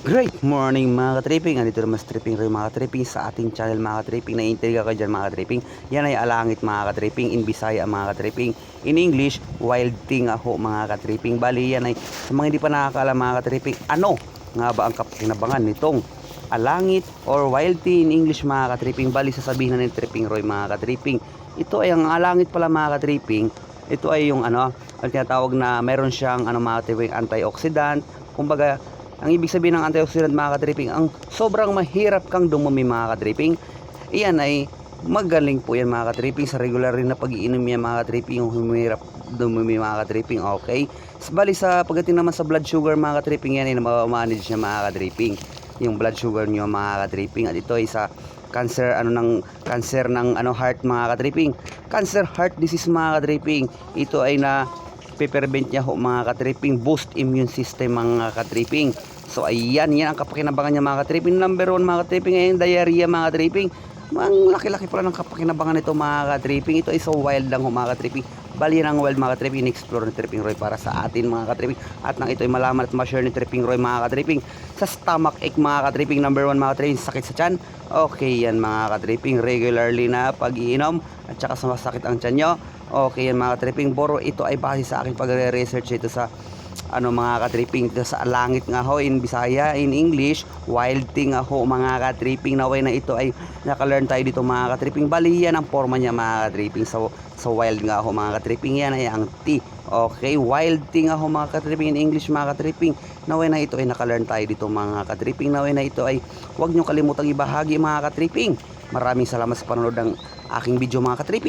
Great morning mga ka-tripping. Andito naman sa tripping rin mga ka-tripping sa ating channel mga ka-tripping. Naiintriga ka dyan mga ka-tripping. Yan ay alangit mga ka-tripping. In Bisaya mga ka-tripping. In English, wild thing ako mga ka-tripping. Bali yan ay sa mga hindi pa nakakaalam mga ka-tripping. Ano nga ba ang kapakinabangan nitong alangit or wild thing in English mga ka-tripping. Bali sasabihin na ni Tripping Roy mga ka-tripping. Ito ay ang alangit pala mga ka-tripping. Ito ay yung ano, ang tinatawag na meron siyang ano mga ka-tripping antioxidant. Kumbaga, ang ibig sabihin ng antioxidant mga ka-tripping, ang sobrang mahirap kang dumumi mga ka-tripping. Iyan ay magaling po yan mga ka-tripping sa regular rin na pag-iinom yan mga ka-tripping yung humirap dumumi mga ka-tripping okay. Bali sa pagdating naman sa blood sugar mga ka-tripping yan ay manage niya mga ka-tripping yung blood sugar niyo mga ka-tripping at ito ay sa cancer ano ng cancer ng ano heart mga ka-tripping cancer heart disease mga ka-tripping ito ay na peppermint niya ho mga ka-tripping boost immune system mga ka-tripping so ayan yan ang kapakinabangan niya mga ka-tripping number one mga ka-tripping ay diarrhea mga ka-tripping ang laki-laki pala ng kapakinabangan nito mga ka-tripping ito ay so wild lang ho mga ka-tripping bali yan ang wild mga ka-tripping in-explore ni Tripping Roy para sa atin mga ka-tripping at nang ito ay malaman at ma-share ni Tripping Roy mga ka-tripping sa stomach ache mga ka-tripping number one mga ka-tripping sakit sa tiyan okay yan mga ka-tripping regularly na pag-iinom at saka sa masakit ang tiyan nyo okay yan mga ka-tripping boro ito ay base sa aking pagre-research ito sa ano mga ka-tripping dito sa langit nga ho in Bisaya in English wild thing ho mga ka-tripping na way na ito ay naka-learn tayo dito mga ka-tripping bali yan ang forma niya mga ka-tripping so, so wild nga ho mga ka-tripping yan ay ang T okay wild thing ho mga ka-tripping in English mga ka-tripping na way na ito ay naka-learn tayo dito mga ka-tripping na way na ito ay huwag nyo kalimutang ibahagi mga ka-tripping maraming salamat sa panonood ng aking video mga ka-tripping